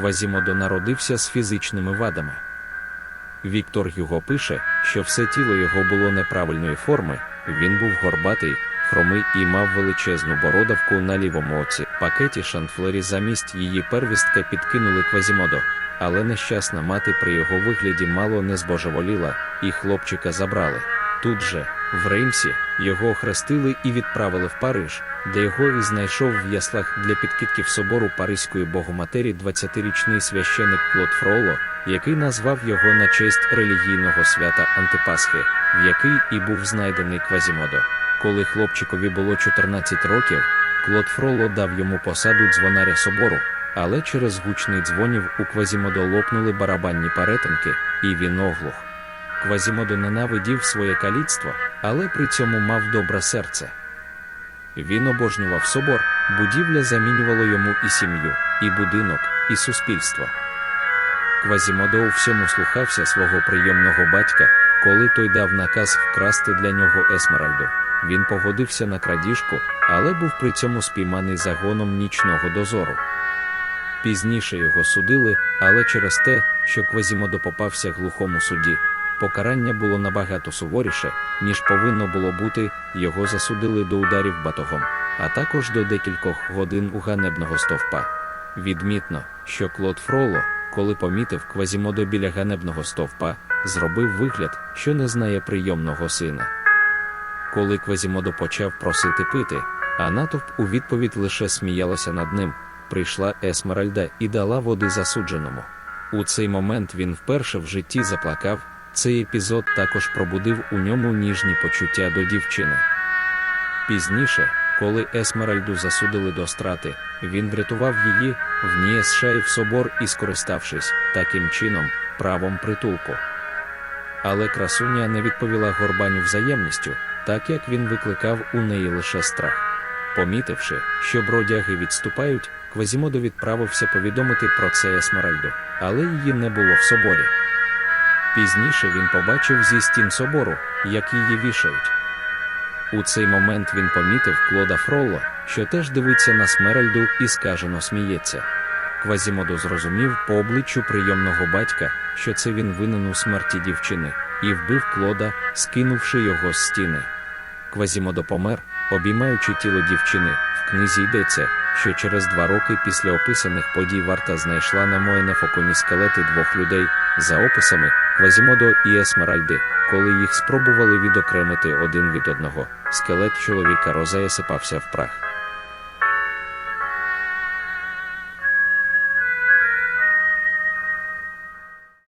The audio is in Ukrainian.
Квазімодо народився з фізичними вадами. Віктор Юго пише, що все тіло його було неправильної форми, він був горбатий, хромий і мав величезну бородавку на лівому оці. Пакеті Шанфлері замість її первістка підкинули Квазімодо, але нещасна мати при його вигляді мало не збожеволіла, і хлопчика забрали. Тут же, в Реймсі, його охрестили і відправили в Париж, де його і знайшов в яслах для підкидків собору Паризької богоматері 20-річний священик Клод Фроло, який назвав його на честь релігійного свята Антипасхи, в який і був знайдений Квазімодо. Коли хлопчикові було 14 років, Клод Фроло дав йому посаду дзвонаря собору, але через гучний дзвонів у Квазімодо лопнули барабанні перетинки, і він оглух. Квазімодо ненавидів своє каліцтво, але при цьому мав добре серце. Він обожнював собор, будівля замінювала йому і сім'ю, і будинок, і суспільство. Квазімодо у всьому слухався свого прийомного батька, коли той дав наказ вкрасти для нього Есмеральду. Він погодився на крадіжку, але був при цьому спійманий загоном нічного дозору. Пізніше його судили, але через те, що Квазімодо попався глухому суді, покарання було набагато суворіше, ніж повинно було бути, його засудили до ударів батогом, а також до декількох годин у ганебного стовпа. Відмітно, що Клод Фроло, коли помітив Квазімодо біля ганебного стовпа, зробив вигляд, що не знає прийомного сина. Коли Квазімодо почав просити пити, а натовп у відповідь лише сміялася над ним, прийшла Есмеральда і дала води засудженому. У цей момент він вперше в житті заплакав. Цей епізод також пробудив у ньому ніжні почуття до дівчини. Пізніше, коли Есмеральду засудили до страти, він врятував її, вніс шаїв собор і скориставшись таким чином, правом притулку. Але красуня не відповіла горбаню взаємністю, так як він викликав у неї лише страх. Помітивши, що бродяги відступають, Квазімодо відправився повідомити про це Есмеральду, але її не було в соборі. Пізніше він побачив зі стін собору, як її вішають. У цей момент він помітив Клода Фролло, що теж дивиться на Смеральду і скажено сміється. Квазімодо зрозумів по обличчю прийомного батька, що це він винен у смерті дівчини, і вбив Клода, скинувши його з стіни. Квазімодо помер, обіймаючи тіло дівчини. В книзі йдеться, що через два роки після описаних подій варта знайшла на Моєнефоконі скелети двох людей, за описами Квазімодо і Есмеральди, коли їх спробували відокремити один від одного, скелет чоловіка розесипався в прах.